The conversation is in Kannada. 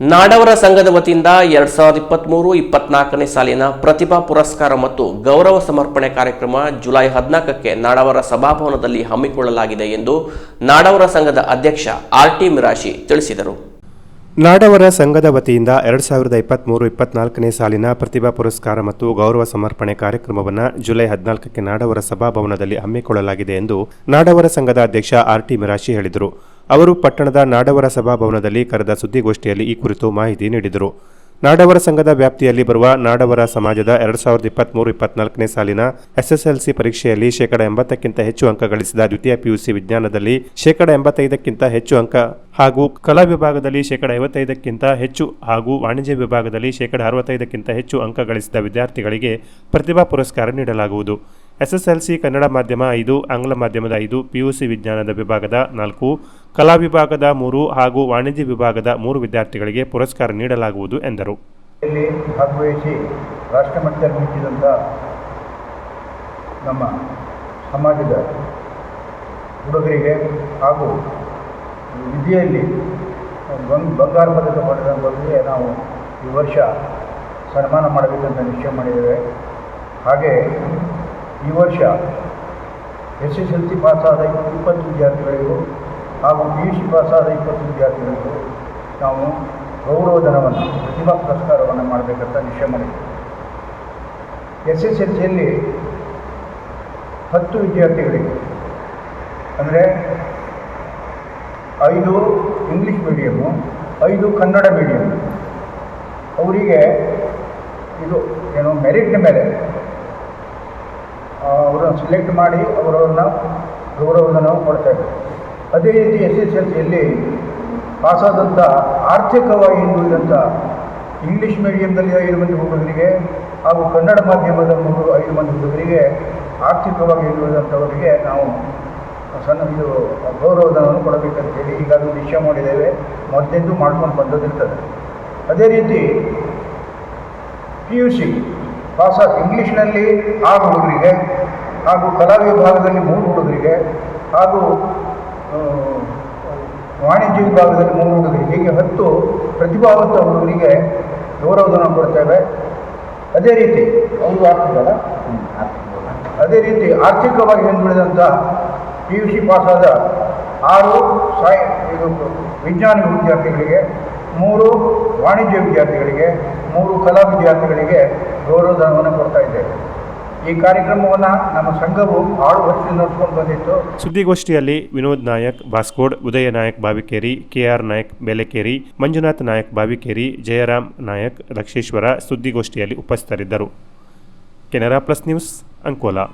ನಾಡವರ ಸಂಘದ ವತಿಯಿಂದ ಎರಡ್ ಸಾವಿರದ ಇಪ್ಪತ್ತ್ಮೂರು ಇಪ್ಪತ್ನಾಲ್ಕನೇ ಸಾಲಿನ ಪ್ರತಿಭಾ ಪುರಸ್ಕಾರ ಮತ್ತು ಗೌರವ ಸಮರ್ಪಣೆ ಕಾರ್ಯಕ್ರಮ ಜುಲೈ ಹದಿನಾಲ್ಕಕ್ಕೆ ನಾಡವರ ಸಭಾಭವನದಲ್ಲಿ ಹಮ್ಮಿಕೊಳ್ಳಲಾಗಿದೆ ಎಂದು ನಾಡವರ ಸಂಘದ ಅಧ್ಯಕ್ಷ ಆರ್ ಟಿ ಮಿರಾಶಿ ತಿಳಿಸಿದರು. ನಾಡವರ ಸಂಘದ ವತಿಯಿಂದ ಎರಡ್ ಸಾವಿರದ ಇಪ್ಪತ್ತ್ಮೂರು ಇಪ್ಪತ್ನಾಲ್ಕನೇ ಸಾಲಿನ ಪ್ರತಿಭಾ ಪುರಸ್ಕಾರ ಮತ್ತು ಗೌರವ ಸಮರ್ಪಣೆ ಕಾರ್ಯಕ್ರಮವನ್ನು ಜುಲೈ ಹದಿನಾಲ್ಕಕ್ಕೆ ನಾಡವರ ಸಭಾಭವನದಲ್ಲಿ ಹಮ್ಮಿಕೊಳ್ಳಲಾಗಿದೆ ಎಂದು ನಾಡವರ ಸಂಘದ ಅಧ್ಯಕ್ಷ ಆರ್ ಟಿ ಮಿರಾಶಿ ಹೇಳಿದರು. ಅವರು ಪಟ್ಟಣದ ನಾಡವರ ಸಭಾಭವನದಲ್ಲಿ ಕರೆದ ಸುದ್ದಿಗೋಷ್ಠಿಯಲ್ಲಿ ಈ ಕುರಿತು ಮಾಹಿತಿ ನೀಡಿದರು. ನಾಡವರ ಸಂಘದ ವ್ಯಾಪ್ತಿಯಲ್ಲಿ ಬರುವ ನಾಡವರ ಸಮಾಜದ ಎರಡು ಸಾವಿರದ ಇಪ್ಪತ್ತ್ಮೂರು ಇಪ್ಪತ್ನಾಲ್ಕನೇ ಸಾಲಿನ ಎಸ್ಎಸ್ಎಲ್ಸಿ ಪರೀಕ್ಷೆಯಲ್ಲಿ ಶೇಕಡ ಎಂಬತ್ತಕ್ಕಿಂತ ಹೆಚ್ಚು ಅಂಕ ಗಳಿಸಿದ ದ್ವಿತೀಯ ಪಿಯುಸಿ ವಿಜ್ಞಾನದಲ್ಲಿ ಶೇಕಡ ಎಂಬತ್ತೈದಕ್ಕಿಂತ ಹೆಚ್ಚು ಅಂಕ ಹಾಗೂ ಕಲಾ ವಿಭಾಗದಲ್ಲಿ ಶೇಕಡ ಐವತ್ತೈದಕ್ಕಿಂತ ಹೆಚ್ಚು ಹಾಗೂ ವಾಣಿಜ್ಯ ವಿಭಾಗದಲ್ಲಿ ಶೇಕಡ ಅರವತ್ತೈದಕ್ಕಿಂತ ಹೆಚ್ಚು ಅಂಕ ಗಳಿಸಿದ ವಿದ್ಯಾರ್ಥಿಗಳಿಗೆ ಪ್ರತಿಭಾ ಪುರಸ್ಕಾರ ನೀಡಲಾಗುವುದು. ಎಸ್ಎಸ್ಎಲ್ಸಿ ಕನ್ನಡ ಮಾಧ್ಯಮ ಐದು, ಆಂಗ್ಲ ಮಾಧ್ಯಮದ ಐದು, ಪಿಯುಸಿ ವಿಜ್ಞಾನದ ವಿಭಾಗದ ನಾಲ್ಕು, ಕಲಾ ವಿಭಾಗದ ಮೂರು ಹಾಗೂ ವಾಣಿಜ್ಯ ವಿಭಾಗದ ಮೂರು ವಿದ್ಯಾರ್ಥಿಗಳಿಗೆ ಪುರಸ್ಕಾರ ನೀಡಲಾಗುವುದು ಎಂದರು. ಭಾಗವಹಿಸಿ ರಾಷ್ಟ್ರಮಟ್ಟದಲ್ಲಿ ಮಿಂಚಿದಂಥ ನಮ್ಮ ಸಮಾಜದ ಹುಡುಗರಿಗೆ ಹಾಗೂ ವಿದ್ಯೆಯಲ್ಲಿ ಬಂಗ್, ಬಂಗಾರ ಪದಕ ಪಡೆದವರಿಗೆ ನಾವು ಈ ವರ್ಷ ಸನ್ಮಾನ ಮಾಡಬೇಕಂತ ನಿಶ್ಚಯ ಮಾಡಿದ್ದೇವೆ. ಹಾಗೆ ಈ ವರ್ಷ ಎಸ್ ಎಸ್ ಎಲ್ ಸಿ ಪಾಸಾದ ಇಪ್ಪತ್ತು ವಿದ್ಯಾರ್ಥಿಗಳಿಗೂ ಹಾಗೂ ಪಿ ಯು ಸಿ ಪಾಸಾದ ಇಪ್ಪತ್ತು ವಿದ್ಯಾರ್ಥಿಗಳಿಗೂ ನಾವು ಗೌರವಧನವನ್ನು ಪ್ರತಿಭಾ ಪುರಸ್ಕಾರವನ್ನು ಮಾಡಬೇಕಂತ ನಿಶ್ಚಯ ಎಸ್ ಎಸ್ ಎಲ್ ಸಿಯಲ್ಲಿ ಹತ್ತು ವಿದ್ಯಾರ್ಥಿಗಳಿಗೆ ಅಂದರೆ ಐದು ಇಂಗ್ಲೀಷ್ ಮೀಡಿಯಮ್ಮು ಐದು ಕನ್ನಡ ಮೀಡಿಯಮ್ ಅವರಿಗೆ ಇದು ಏನು ಮೆರಿಟ್ನ ಮೇಲೆ ಅವರನ್ನು ಸೆಲೆಕ್ಟ್ ಮಾಡಿ ಅವರನ್ನು ಗೌರವಧನ ಕೊಡ್ತೇವೆ ಅದೇ ರೀತಿ ಎಸ್ ಎಸ್ ಎಲ್ ಸಿಯಲ್ಲಿ ಪಾಸಾದಂಥ ಆರ್ಥಿಕವಾಗಿ ಹಿಂದುಳಿದಂಥ ಇಂಗ್ಲೀಷ್ ಮೀಡಿಯಮ್ನಲ್ಲಿ ಐದು ಮಂದಿ ಹುಡುಗರಿಗೆ ಹಾಗೂ ಕನ್ನಡ ಮಾಧ್ಯಮದ ಮೂರು, ಐದು ಮಂದಿ ಹುಡುಗರಿಗೆ ಆರ್ಥಿಕವಾಗಿ ಹಿಂದುಳಿದಂಥವರಿಗೆ ನಾವು ಸಣ್ಣ ಇದು ಗೌರವಧನವನ್ನು ಕೊಡಬೇಕಂತೇಳಿ ಈಗಾಗಲೇ ನಿಶ್ಚಯ ಮಾಡಿದ್ದೇವೆ. ಮೊದಲಿಂದು ಮಾಡ್ಕೊಂಡು ಬಂದದಿರ್ತದೆ ಅದೇ ರೀತಿ ಪಿ ಯು ಸಿ ಪಾಸಾದ ಇಂಗ್ಲೀಷ್ನಲ್ಲಿ ಆರು ಹುಡುಗರಿಗೆ, ಹಾಗೂ ಕಲಾ ವಿಭಾಗದಲ್ಲಿ ಮೂರು ಹುಡುಗರಿಗೆ, ಹಾಗೂ ವಾಣಿಜ್ಯ ವಿಭಾಗದಲ್ಲಿ ಮೂರು ಹುಡುಗರಿಗೆ, ಹೀಗೆ ಹತ್ತು ಪ್ರತಿಭಾವಂತ ಹುಡುಗರಿಗೆ ಗೌರವಧನ ಕೊಡ್ತೇವೆ ಅದೇ ರೀತಿ ಅವರು ಆಗ್ತಿದ್ದಲ್ಲ ಅದೇ ರೀತಿ ಆರ್ಥಿಕವಾಗಿ ಹಿಂದುಳಿದಂಥ ಪಿ ಯು ಸಿ ಪಾಸಾದ ಆರು ಸಾಯ್, ಇದು ವಿಜ್ಞಾನ ವಿದ್ಯಾರ್ಥಿಗಳಿಗೆ, ಮೂರು ವಾಣಿಜ್ಯ ವಿದ್ಯಾರ್ಥಿಗಳಿಗೆ, ಮೂರು ಕಲಾ ವಿದ್ಯಾರ್ಥಿಗಳಿಗೆ ಗೌರವಧನವನ್ನು ಕೊಡ್ತಾ ಇದ್ದೇವೆ. ಈ ಕಾರ್ಯಕ್ರಮವನ್ನು ನಮ್ಮ ಸಂಘವು ಆರು ವರ್ಷದಿಂದ ನಡೆಸ್ಕೊಂಡು ಬಂದಿತ್ತು. ಸುದ್ದಿಗೋಷ್ಠಿಯಲ್ಲಿ ವಿನೋದ್ ನಾಯಕ್ ಬಾಸ್ಕೋಡ್ ಉದಯ ನಾಯಕ್ ಬಾವಿಕೇರಿ, ಕೆಆರ್ ನಾಯಕ್, ಬೇಲೆಕೇರಿ, ಮಂಜುನಾಥ್ ನಾಯಕ್ ಬಾವಿಕೇರಿ, ಜಯರಾಮ್ ನಾಯಕ್, ಲಕ್ಷೇಶ್ವರ ಸುದ್ದಿಗೋಷ್ಠಿಯಲ್ಲಿ ಉಪಸ್ಥಿತರಿದ್ದರು. Canara plus news Ankola.